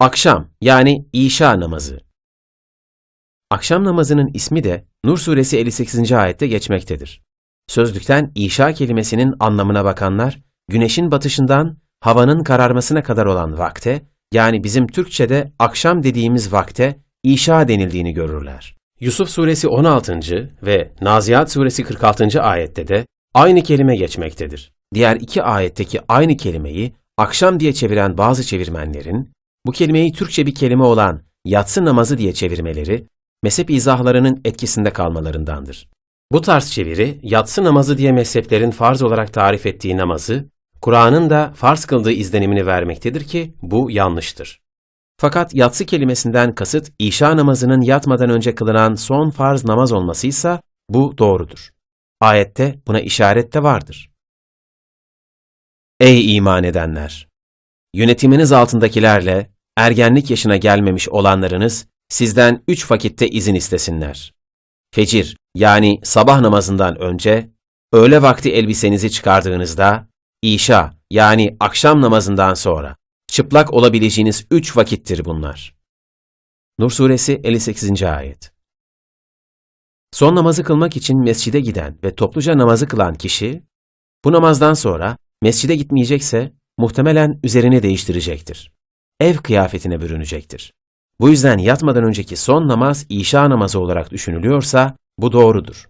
Akşam yani İşa namazı. Akşam namazının ismi de Nur suresi 58. ayette geçmektedir. Sözlükten İşa kelimesinin anlamına bakanlar, güneşin batışından havanın kararmasına kadar olan vakte, yani bizim Türkçe'de akşam dediğimiz vakte İşa denildiğini görürler. Yusuf suresi 16. ve Naziat suresi 46. ayette de aynı kelime geçmektedir. Diğer iki ayetteki aynı kelimeyi akşam diye çeviren bazı çevirmenlerin, bu kelimeyi Türkçe bir kelime olan yatsı namazı diye çevirmeleri, mezhep izahlarının etkisinde kalmalarındandır. Bu tarz çeviri, yatsı namazı diye mezheplerin farz olarak tarif ettiği namazı, Kur'an'ın da farz kıldığı izlenimini vermektedir ki bu yanlıştır. Fakat yatsı kelimesinden kasıt İşa namazının yatmadan önce kılınan son farz namaz olmasıysa bu doğrudur. Ayette buna işaret de vardır. Ey iman edenler! Yönetiminiz altındakilerle ergenlik yaşına gelmemiş olanlarınız sizden üç vakitte izin istesinler. Fecir yani sabah namazından önce, öğle vakti elbisenizi çıkardığınızda, İşa yani akşam namazından sonra, çıplak olabileceğiniz üç vakittir bunlar. Nur suresi 58. ayet Son namazı kılmak için mescide giden ve topluca namazı kılan kişi, bu namazdan sonra mescide gitmeyecekse muhtemelen üzerini değiştirecektir. Ev kıyafetine bürünecektir. Bu yüzden yatmadan önceki son namaz İşa namazı olarak düşünülüyorsa bu doğrudur.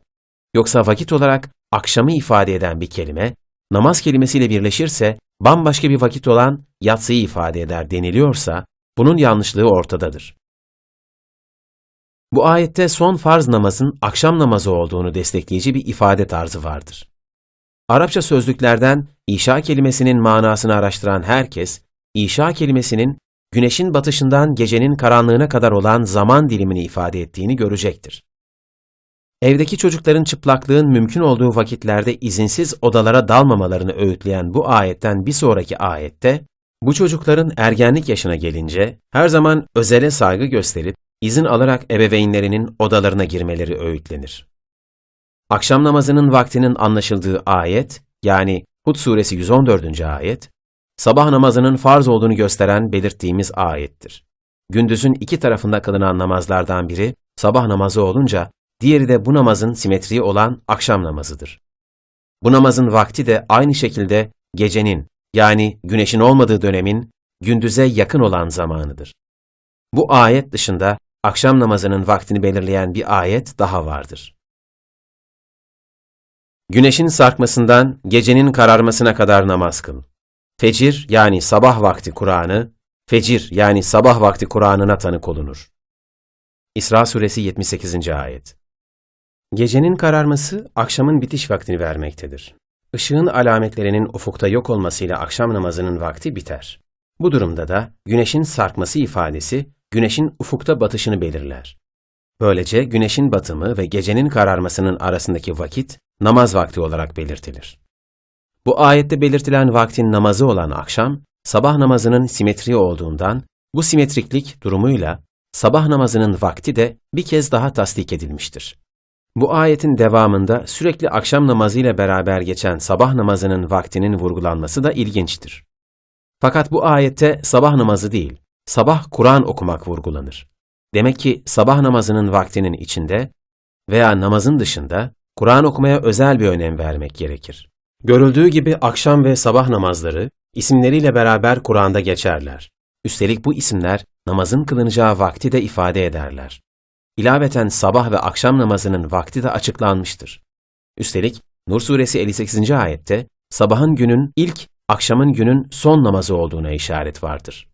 Yoksa vakit olarak akşamı ifade eden bir kelime, namaz kelimesiyle birleşirse bambaşka bir vakit olan yatsıyı ifade eder deniliyorsa bunun yanlışlığı ortadadır. Bu ayette son farz namazın akşam namazı olduğunu destekleyici bir ifade tarzı vardır. Arapça sözlüklerden İşa kelimesinin manasını araştıran herkes, İşa kelimesinin güneşin batışından gecenin karanlığına kadar olan zaman dilimini ifade ettiğini görecektir. Evdeki çocukların çıplaklığın mümkün olduğu vakitlerde izinsiz odalara dalmamalarını öğütleyen bu ayetten bir sonraki ayette, bu çocukların ergenlik yaşına gelince her zaman özele saygı gösterip izin alarak ebeveynlerinin odalarına girmeleri öğütlenir. Akşam namazının vaktinin anlaşıldığı ayet, yani Hud suresi 114. ayet, sabah namazının farz olduğunu gösteren belirttiğimiz ayettir. Gündüzün iki tarafında kılınan namazlardan biri sabah namazı olunca, diğeri de bu namazın simetriği olan akşam namazıdır. Bu namazın vakti de aynı şekilde gecenin, yani güneşin olmadığı dönemin, gündüze yakın olan zamanıdır. Bu ayet dışında akşam namazının vaktini belirleyen bir ayet daha vardır. Güneşin sarkmasından gecenin kararmasına kadar namaz kıl. Fecir yani sabah vakti Kur'an'ı, fecir yani sabah vakti Kur'an'ına tanık olunur. İsra suresi 78. ayet. Gecenin kararması akşamın bitiş vaktini vermektedir. Işığın alametlerinin ufukta yok olmasıyla akşam namazının vakti biter. Bu durumda da güneşin sarkması ifadesi güneşin ufukta batışını belirler. Böylece güneşin batımı ve gecenin kararmasının arasındaki vakit namaz vakti olarak belirtilir. Bu ayette belirtilen vaktin namazı olan akşam, sabah namazının simetri olduğundan bu simetriklik durumuyla sabah namazının vakti de bir kez daha tasdik edilmiştir. Bu ayetin devamında sürekli akşam namazı ile beraber geçen sabah namazının vaktinin vurgulanması da ilginçtir. Fakat bu ayette sabah namazı değil, sabah Kur'an okumak vurgulanır. Demek ki sabah namazının vaktinin içinde veya namazın dışında Kur'an okumaya özel bir önem vermek gerekir. Görüldüğü gibi akşam ve sabah namazları isimleriyle beraber Kur'an'da geçerler. Üstelik bu isimler namazın kılınacağı vakti de ifade ederler. İlaveten sabah ve akşam namazının vakti de açıklanmıştır. Üstelik Nur suresi 58. ayette sabahın günün ilk, akşamın günün son namazı olduğuna işaret vardır.